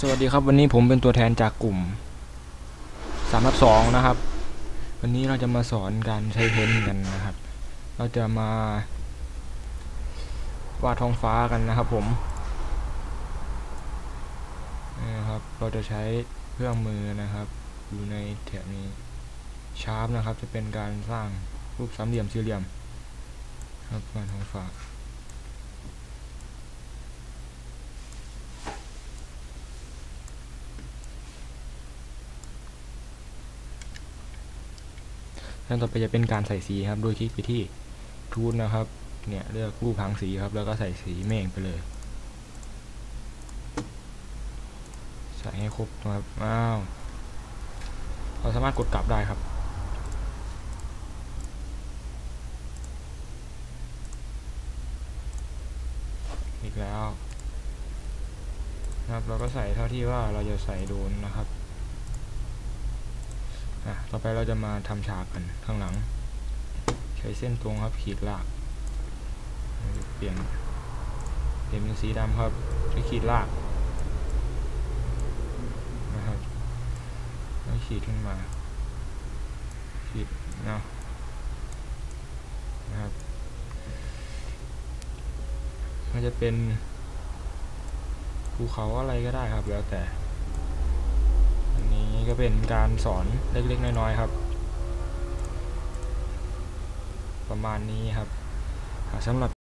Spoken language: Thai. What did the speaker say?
สวัสดีครับวันนี้ผมเป็นตัวแทนจากกลุ่มสามทับสองนะครับ วันนี้เราจะมาสอนการใช้เพนกันนะครับ เราจะมาวาดท้องฟ้ากันนะครับผมนี่นะครับ เราจะใช้เครื่องมือนะครับอยู่ในแถบนี้ชาร์ปนะครับ จะเป็นการสร้างรูปสามเหลี่ยมสี่เหลี่ยมครับวาดท้องฟ้า ขั้นต่อไปจะเป็นการใส่สีครับ โดยคลิกไปที่ทูนนะครับ เนี่ยเลือกรูปหางสีครับ แล้วก็ใส่สีเมฆไปเลย ใส่ให้ครบนะครับ อ้าว เราสามารถกดกลับได้ครับอีกแล้วนะครับเราก็ใส่เท่าที่ว่าเราจะใส่โดนนะครับ ต่อไปเราจะมาทำฉากกันข้างหลัง ใช้เส้นตรงครับขีดลาก เปลี่ยนเปลี่ยนเป็นสีดำครับใช้ขีดลากนะครับแล้วขีดขึ้นมา ขีดเนาะนะครับมันจะเป็นภูเขาอะไรก็ได้ครับแล้วแต่ ก็เป็นการสอนเล็กๆ น้อยๆครับ ประมาณนี้ครับสำหรับ